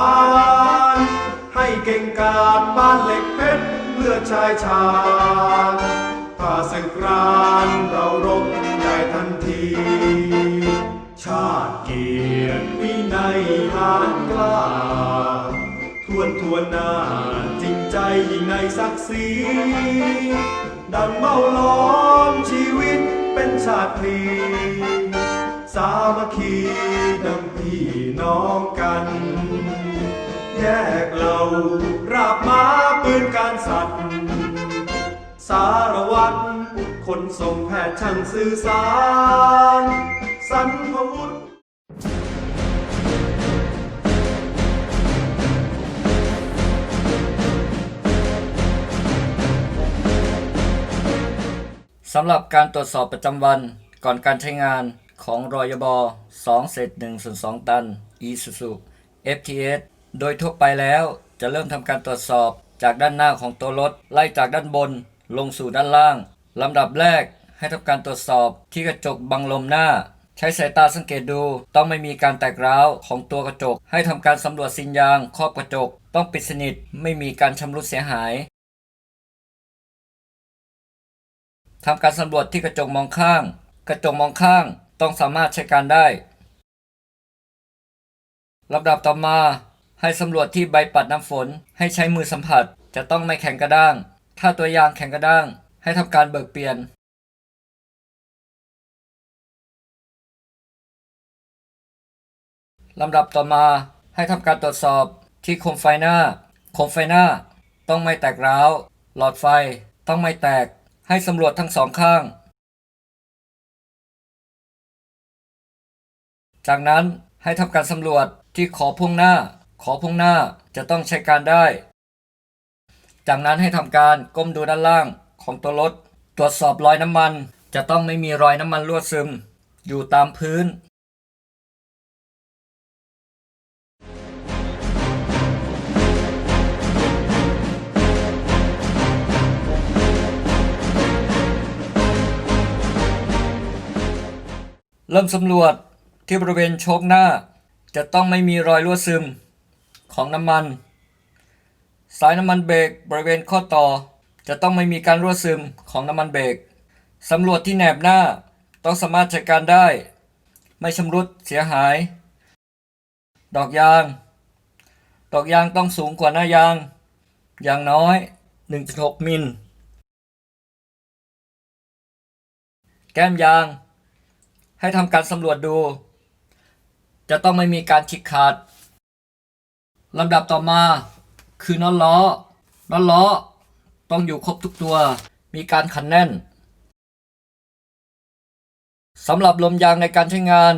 าวิชาทหารให้เก่งกาจบ้านเหล็กเพชรเลือดชายชาญถ้าศึกรานเรารบได้ทันที ชาติเกียรติวินัยหานกล้า ทวนทวนหน้าจริงใจยิ่งในศักดิ์ศรีดังเมาล้อมชีวิตเป็นชาติพีสามัคคีดังพี่น้องกัน แยกเราราบมาปืนการสัตว์ สารวัตรคนส่งแพทย์ช่างสื่อสาร สันพวุฒิสำหรับการตรวจสอบประจำวันก่อนการใช้งานของรอยบอ2เศษ1ส่วน2ตัน Isuzu FTS โดยทั่วไปแล้วจะเริ่มทำการตรวจสอบจากด้านหน้าของตัวรถ ไล่จากด้านบน ลงสู่ด้านล่างลำดับแรกให้ทำการตรวจสอบที่กระจกบังลมหน้า ใช้สายตาสังเกตดูต้องไม่มีการแตกร้าวของตัวกระจก ให้ทำการสำรวจซินยางครอบกระจก ต้องปิดสนิทไม่มีการชำรุดเสียหายทำการสำรวจที่กระจกมองข้าง กระจกมองข้างต้องสามารถใช้การได้ลำดับต่อมา ให้สำรวจที่ใบปัดน้ำฝน ให้ใช้มือสัมผัส จะต้องไม่แข็งกระด้าง ถ้าตัวยางแข็งกระด้าง ให้ทำการเบิกเปลี่ยน ลำดับต่อมาให้ทำการตรวจสอบที่โคมไฟหน้า โคมไฟหน้า ต้องไม่แตกร้าว หลอดไฟต้องไม่แตก ให้สำรวจทั้งสองข้าง จากนั้นให้ทำการสำรวจที่ขอพ่วงหน้า ขอพ่งหน้าจะต้องใช้การได้ จากนั้นให้ทำการก้มดูด้านล่างของตัวรถ ตรวจสอบรอยน้ำมัน จะต้องไม่มีรอยน้ำมันรั่วซึม อยู่ตามพื้นเริ่มสำรวจที่บริเวณโชคหน้า จะต้องไม่มีรอยรั่วซึม ของน้ำมัน สายน้ำมันเบรกบริเวณข้อต่อ จะต้องไม่มีการรั่วซึมของน้ำมันเบรกสำรวจที่แหนบหน้าต้องสามารถใช้การได้ ไม่ชำรุดเสียหาย ดอกยาง ดอกยางต้องสูงกว่าหน้ายาง อย่างน้อย 1.6 มิล แก้มยาง ให้ทำการสำรวจดู จะต้องไม่มีการฉีกขาด ลำดับต่อมา คือน็อตล้อน็อตล้อ ต้องอยู่ครบทุกตัว มีการขันแน่นสำหรับลมยางในการใช้งาน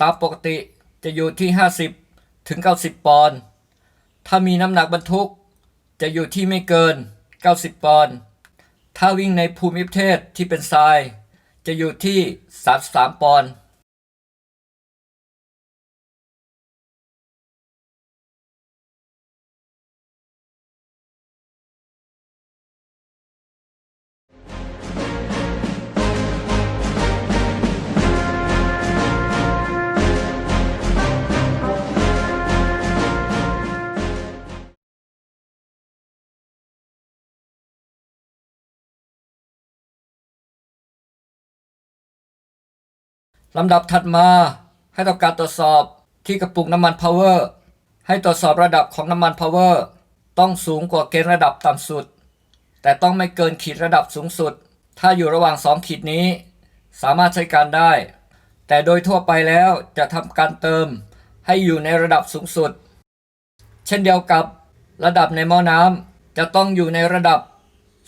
ตามปกติจะอยู่ที่ 50 ถึง 90 ปอนด์ถ้ามีน้ำหนักบรรทุก จะอยู่ที่ไม่เกิน 90 ปอนด์ถ้าวิ่งในภูมิประเทศที่เป็นทราย จะอยู่ที่ 33 ปอนด์ ลำดับถัดมาให้ทำการตรวจสอบที่กระปุกน้ำมัน Power ให้ตรวจสอบระดับของน้ำมัน Power ต้องสูงกว่าเกณฑ์ระดับต่ำสุด แต่ต้องไม่เกินขีดระดับสูงสุด ถ้าอยู่ระหว่าง 2 ขีดนี้ สามารถใช้การได้ แต่โดยทั่วไปแล้วจะทำการเติมให้อยู่ในระดับสูงสุด เช่นเดียวกับระดับในหม้อน้ำจะต้องอยู่ในระดับ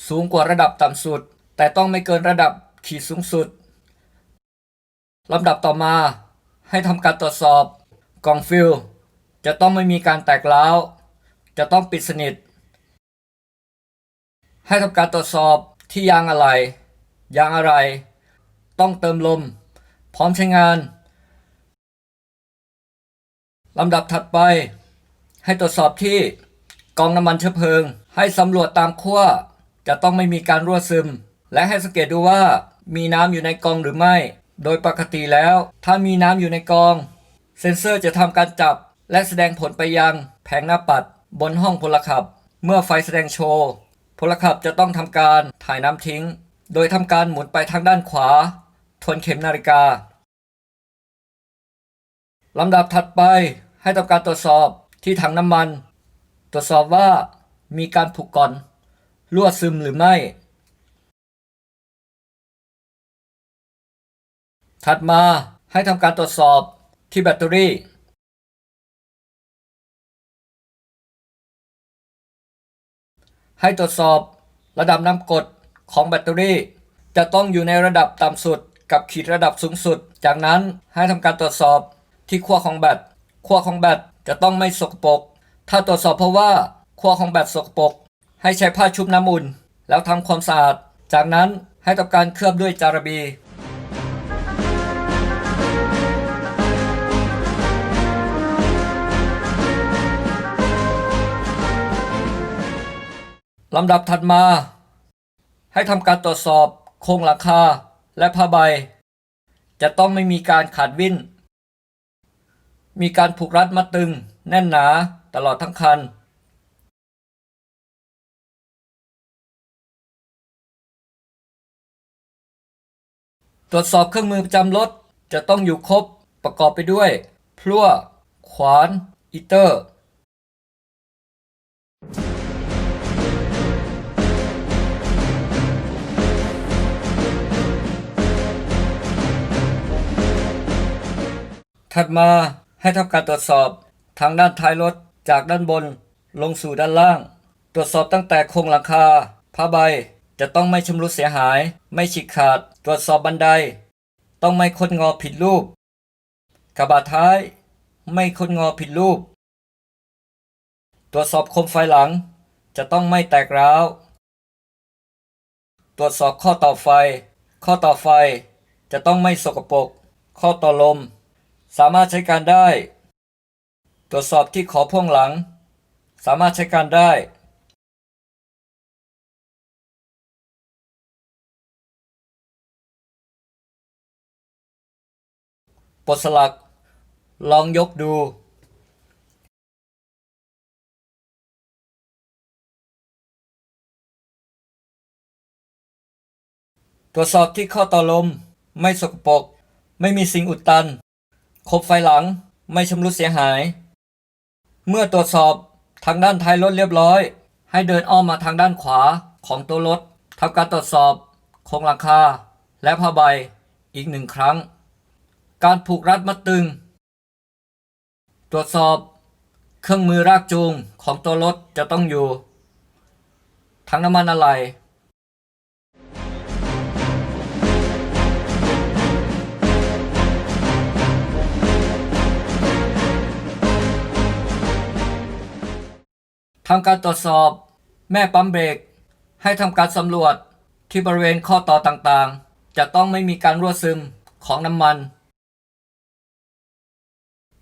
สูงกว่าระดับต่ำสุด แต่ต้องไม่เกินระดับขีดสูงสุด ลำดับต่อมาให้ทำการตรวจสอบกล่องฟิลจะต้องไม่มีการแตกร้าว จะต้องปิดสนิท ให้ทำการตรวจสอบที่ยางอะไหล่ยางอะไร ต้องเติมลม พร้อมใช้งานลำดับถัดไป ให้ตรวจสอบที่กองน้ำมันเชื้อเพลิง ให้สำรวจตามขั้วจะต้องไม่มีการรั่วซึม และให้สังเกตดูว่ามีน้ำอยู่ในกองหรือไม่ โดยปกติแล้ว ถ้ามีน้ำอยู่ในกอง เซ็นเซอร์จะทำการจับ และแสดงผลไปยังแผงหน้าปัด บนห้องพลขับ เมื่อไฟแสดงโชว์พลขับจะต้องทำการถ่ายน้ำทิ้ง โดยทำการหมุนไปทางด้านขวา ทวนเข็มนาฬิกาลำดับถัดไปให้ทำการตรวจสอบที่ถังน้ำมัน ตรวจสอบว่ามีการผุก่อนรั่วซึมหรือไม่ ถัดมาให้ทำการตรวจสอบที่แบตเตอรี่ ให้ตรวจสอบระดับน้ำกรดของแบตเตอรี่ จะต้องอยู่ในระดับต่ำสุดกับขีดระดับสูงสุด จากนั้นให้ทำการตรวจสอบที่ขั้วของแบตขั้วของแบตจะต้องไม่สกปรก ถ้าตรวจสอบเพราะว่าขั้วของแบตสกปรก ให้ใช้ผ้าชุบน้ำอุ่น แล้วทำความสะอาด จากนั้นให้ทำการเคลือบด้วยจาระบี ลำดับถัดมา ให้ทำการตรวจสอบ โครงหลังคาและผ้าใบ จะต้องไม่มีการขาดวิ่น มีการผูกรัดมัดตึง แน่นหนาตลอดทั้งคัน ตรวจสอบเครื่องมือประจำรถจะต้องอยู่ครบประกอบไปด้วย พลั่ว ขวาน อีเตอร์ ถัดมาให้ทำการตรวจสอบทางด้านท้ายรถจากด้านบนลงสู่ด้านล่าง ตรวจสอบตั้งแต่โครงหลังคาผ้าใบจะต้องไม่ชำรุดเสียหาย ไม่ฉีกขาด ตรวจสอบบันได ต้องไม่คดงอผิดรูป กระบะท้าย ไม่คดงอผิดรูป ตรวจสอบโคมไฟหลัง จะต้องไม่แตกร้าว ตรวจสอบข้อต่อไฟ ข้อต่อไฟจะต้องไม่สกปรก ข้อต่อลม สามารถใช้การได้ ตรวจสอบที่ขอพ่วงหลัง สามารถใช้การได้ ปลดสลัก ลองยกดู ตรวจสอบที่ข้อต่อลม ไม่สกปรกไม่มีสิ่งอุดตัน คบไฟหลังไม่ชำรุดเสียหาย เมื่อตรวจสอบทางด้านท้ายรถเรียบร้อย ให้เดินอ้อมมาทางด้านขวาของตัวรถทำการตรวจสอบโครงหลังคา และผ้าใบอีกหนึ่งครั้ง การผูกรัดมัดตึง ตรวจสอบเครื่องมือรากจูงของตัวรถจะต้องอยู่ถังน้ำมันอะไร ทำการตรวจสอบ แม่ปั๊มเบรก ให้ทำการสำรวจที่บริเวณข้อต่อต่างๆ จะต้องไม่มีการรั่วซึมของน้ำมัน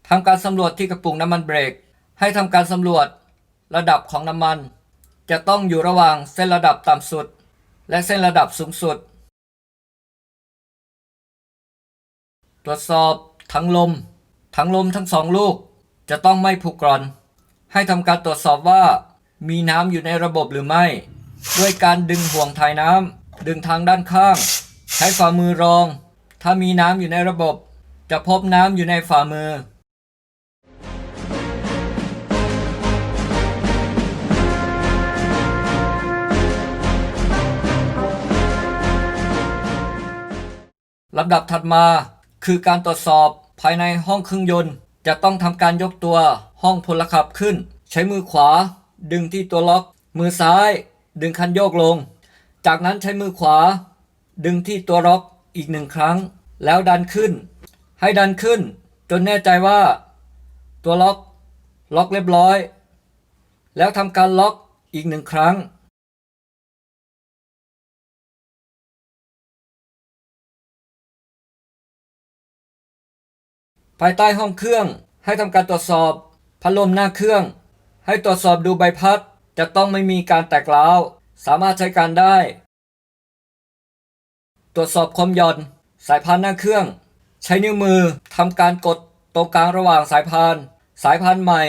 ทำการสำรวจที่กระปุกน้ำมันเบรก ให้ทำการสำรวจระดับของน้ำมัน จะต้องอยู่ระหว่างเส้นระดับต่ำสุด และเส้นระดับสูงสุด ตรวจสอบถังลมถังลมทั้งสองลูกจะต้องไม่ผุกร่อน ให้ทำการตรวจสอบว่า มีน้ำอยู่ในระบบหรือไม่ ด้วยการดึงห่วงถ่ายน้ำดึงทางด้านข้าง ใช้ฝ่ามือรอง ถ้ามีน้ำอยู่ในระบบ จะพบน้ำอยู่ในฝ่ามือลำดับถัดมาคือการตรวจสอบภายในห้องเครื่องยนต์ จะต้องทำการยกตัว ห้องพลขับขึ้น ใช้มือขวา ดึงที่ตัวล็อก มือซ้าย ดึงคันโยกลง จากนั้นใช้มือขวา ดึงที่ตัวล็อกอีกหนึ่งครั้ง แล้วดันขึ้น ให้ดันขึ้น จนแน่ใจว่า ตัวล็อกล็อกเรียบร้อย แล้วทำการล็อกอีกหนึ่งครั้งภายใต้ห้องเครื่องให้ทำการตรวจสอบ พัดลมหน้าเครื่อง ให้ตรวจสอบดูใบพัด จะต้องไม่มีการแตกร้าว สามารถใช้การได้ ตรวจสอบความหย่อน สายพานหน้าเครื่อง ใช้นิ้วมือทำการกดตรงกลางระหว่างสายพาน สายพานใหม่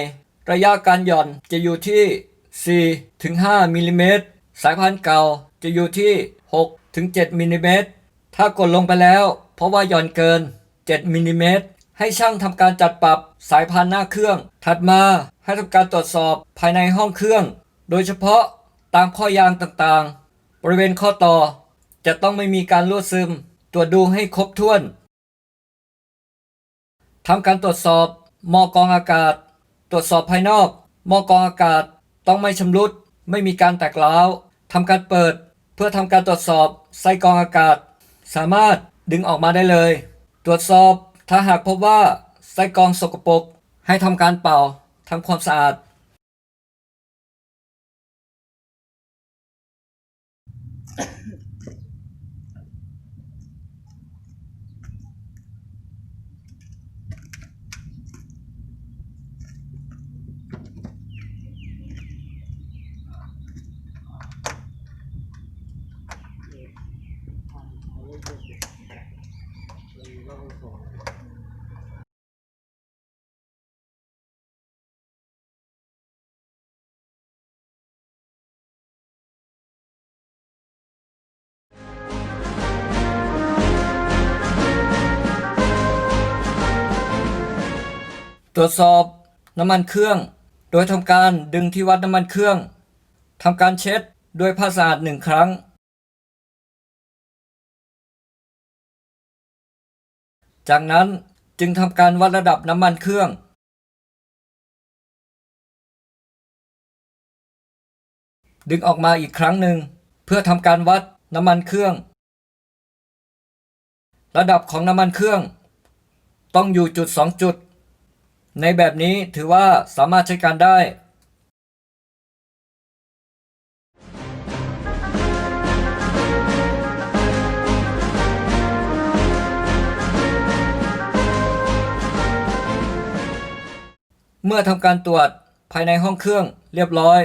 ระยะการหย่อนจะอยู่ที่4ถึง5มิลลิเมตรสายพานเก่าจะอยู่ที่6ถึง7มิลลิเมตรถ้ากดลงไปแล้ว เพราะว่าหย่อนเกิน 7มิลลิเมตร ให้ช่างทำการจัดปรับสายพานหน้าเครื่อง ถัดมาให้ทำการตรวจสอบภายในห้องเครื่อง โดยเฉพาะตามข้อยางต่างๆ บริเวณข้อต่อ จะต้องไม่มีการรั่วซึม ตรวจดูให้ครบถ้วนทำการตรวจสอบหม้อกรองอากาศ ตรวจสอบภายนอกหม้อกรองอากาศต้องไม่ชำรุด ไม่มีการแตกร้าวทำการเปิด เพื่อทำการตรวจสอบไส้กองอากาศ สามารถดึงออกมาได้เลย ตรวจสอบ ถ้าหากพบว่าไส้กรองสกปรกให้ทำการเป่าทำความสะอาด ตรวจสอบน้ำมันเครื่อง โดยทำการดึงที่วัดน้ำมันเครื่องทำการเช็ดด้วยผ้าสะอาดหนึ่งครั้ง จากนั้นจึงทำการวัดระดับน้ำมันเครื่อง ดึงออกมาอีกครั้งหนึ่ง เพื่อทำการวัดน้ำมันเครื่อง ระดับของน้ำมันเครื่อง ต้องอยู่จุดสองจุด ในแบบนี้ถือว่าสามารถใช้การได้เมื่อทำการตรวจภายในห้องเครื่องเรียบร้อย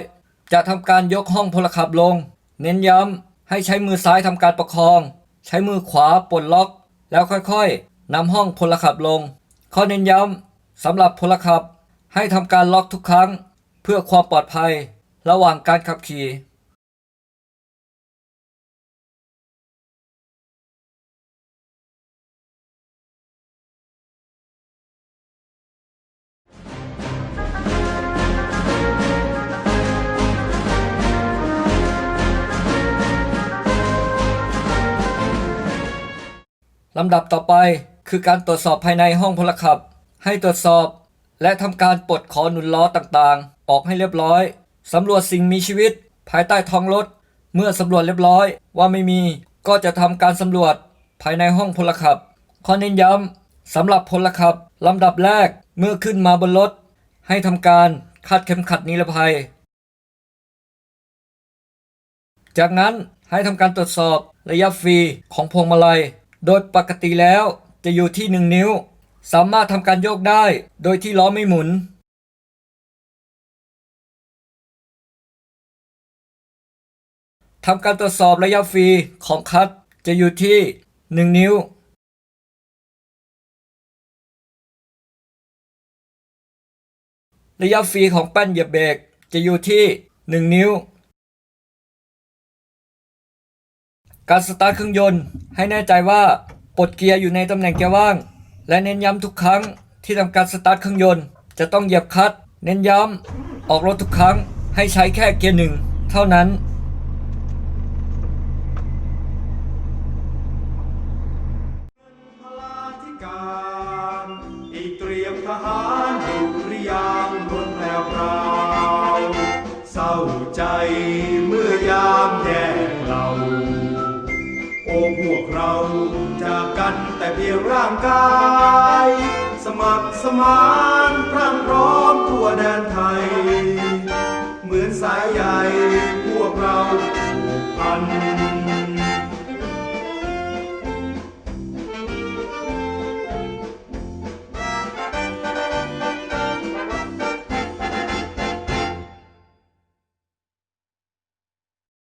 จะทำการยกห้องพลขับลง เน้นย้ำให้ใช้มือซ้ายทำการประคอง ใช้มือขวาปลดล็อก แล้วค่อยๆนำห้องพลขับลง ข้อเน้นย้ำ สำหรับพลขับให้ทำการล็อกทุกครั้ง เพื่อความปลอดภัยระหว่างการขับขี่ลำดับต่อไปคือการตรวจสอบภายในห้องพลขับ ให้ตรวจสอบ และทำการปลดขอหนุนล้อต่างๆ ออกให้เรียบร้อยสำรวจสิ่งมีชีวิต ภายใต้ท้องรถ เมื่อสำรวจเรียบร้อยว่าไม่มีก็จะทำการสำรวจภายในห้องพลขับ ข้อเน้นย้ำสำหรับพลขับลำดับแรกเมื่อขึ้นมาบนรถ ให้ทำการคาดเข็มขัดนิรภัย จากนั้นให้ทำการตรวจสอบระยะฟรีของพวงมาลัย โดยปกติแล้วจะอยู่ที่ 1 นิ้ว สามารถทำการโยกได้ โดยที่ล้อไม่หมุน ทำการตรวจสอบระยะฟรีของคัตจะอยู่ที่ 1 นิ้ว ระยะฟรีของแป้นเหยียบเบรกจะอยู่ที่ 1 นิ้ว การสตาร์ทเครื่องยนต์ให้แน่ใจว่าปลดเกียร์อยู่ในตำแหน่งเกียร์ว่าง และเน้นย้ำทุกครั้งที่ทำการสตาร์ทเครื่องยนต์ จะต้องเหยียบคลัตช์เน้นย้ำออกรถทุกครั้งให้ใช้แค่เกียร์หนึ่งเท่านั้น พวกเราจากกันแต่เพียงร่างกาย สมัครสมานพรั่งพร้อมทั่วแดนไทย เหมือนสายใยพวกเราผูกพัน